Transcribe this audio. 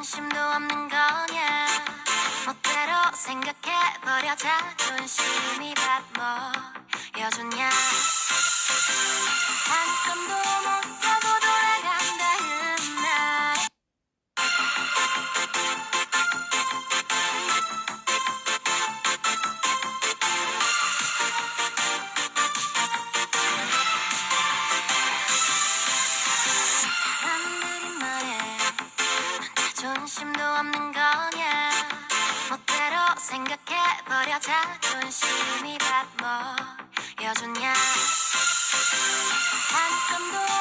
자존심도 없는 거냐? 멋대로 생각해버려 자존심이란 뭐여주냐? 한 건도 넌 자존심도 없는 거냐? 멋대로 생각해버려. 자존심이란 뭐여주냐? 한 건도 못하고